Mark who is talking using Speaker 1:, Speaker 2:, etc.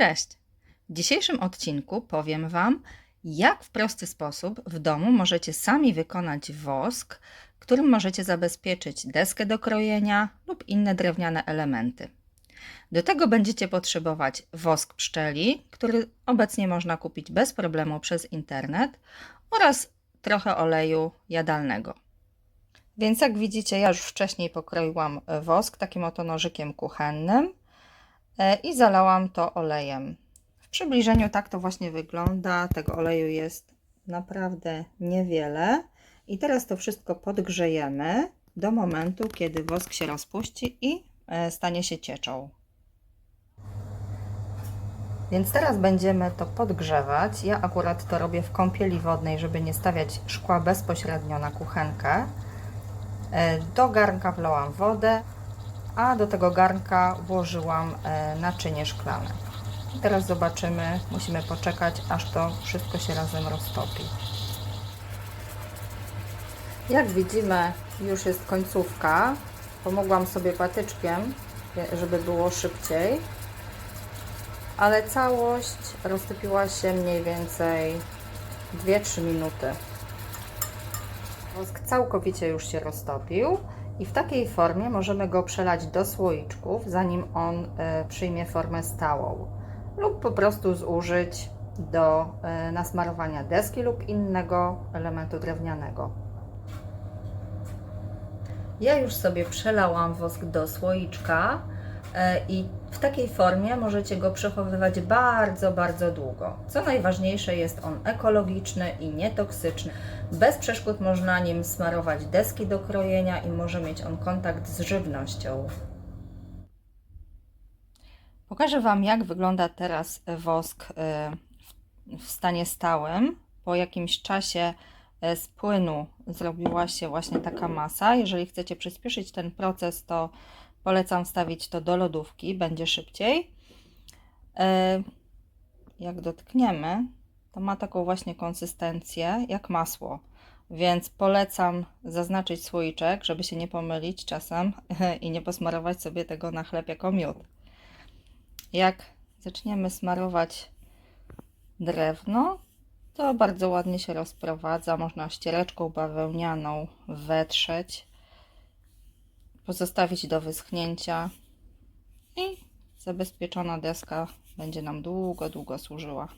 Speaker 1: Cześć! W dzisiejszym odcinku powiem Wam, jak w prosty sposób w domu możecie sami wykonać wosk, którym możecie zabezpieczyć deskę do krojenia lub inne drewniane elementy. Do tego będziecie potrzebować wosk pszczeli, który obecnie można kupić bez problemu przez internet oraz trochę oleju jadalnego. Więc jak widzicie, ja już wcześniej pokroiłam wosk takim oto nożykiem kuchennym i zalałam to olejem. W przybliżeniu tak to właśnie wygląda. Tego oleju jest naprawdę niewiele. I teraz to wszystko podgrzejemy do momentu, kiedy wosk się rozpuści i e, stanie się cieczą. Więc teraz będziemy to podgrzewać. Ja akurat to robię w kąpieli wodnej, żeby nie stawiać szkła bezpośrednio na kuchenkę. E, Do garnka wlałam wodę, a do tego garnka włożyłam e, naczynie szklane. I teraz zobaczymy, musimy poczekać, aż to wszystko się razem roztopi. Jak widzimy, już jest końcówka. Pomogłam sobie patyczkiem, żeby było szybciej. Ale całość roztopiła się mniej więcej 2-3 minuty. Wosk całkowicie już się roztopił i w takiej formie możemy go przelać do słoiczków, zanim on e, przyjmie formę stałą, lub po prostu zużyć do e, nasmarowania deski lub innego elementu drewnianego. Ja już sobie przelałam wosk do słoiczka i w takiej formie możecie go przechowywać bardzo, bardzo długo. Co najważniejsze, jest on ekologiczny i nietoksyczny. Bez przeszkód można nim smarować deski do krojenia i może mieć on kontakt z żywnością. Pokażę Wam, jak wygląda teraz wosk e, w stanie stałym. Po jakimś czasie e, z płynu zrobiła się właśnie taka masa. Jeżeli chcecie przyspieszyć ten proces, to polecam wstawić to do lodówki, będzie szybciej. E, Jak dotkniemy, to ma taką właśnie konsystencję jak masło, więc polecam zaznaczyć słoiczek, żeby się nie pomylić czasem i nie posmarować sobie tego na chleb jako miód. Jak zaczniemy smarować drewno, to bardzo ładnie się rozprowadza. Można ściereczką bawełnianą wetrzeć, pozostawić do wyschnięcia i zabezpieczona deska będzie nam długo, długo służyła.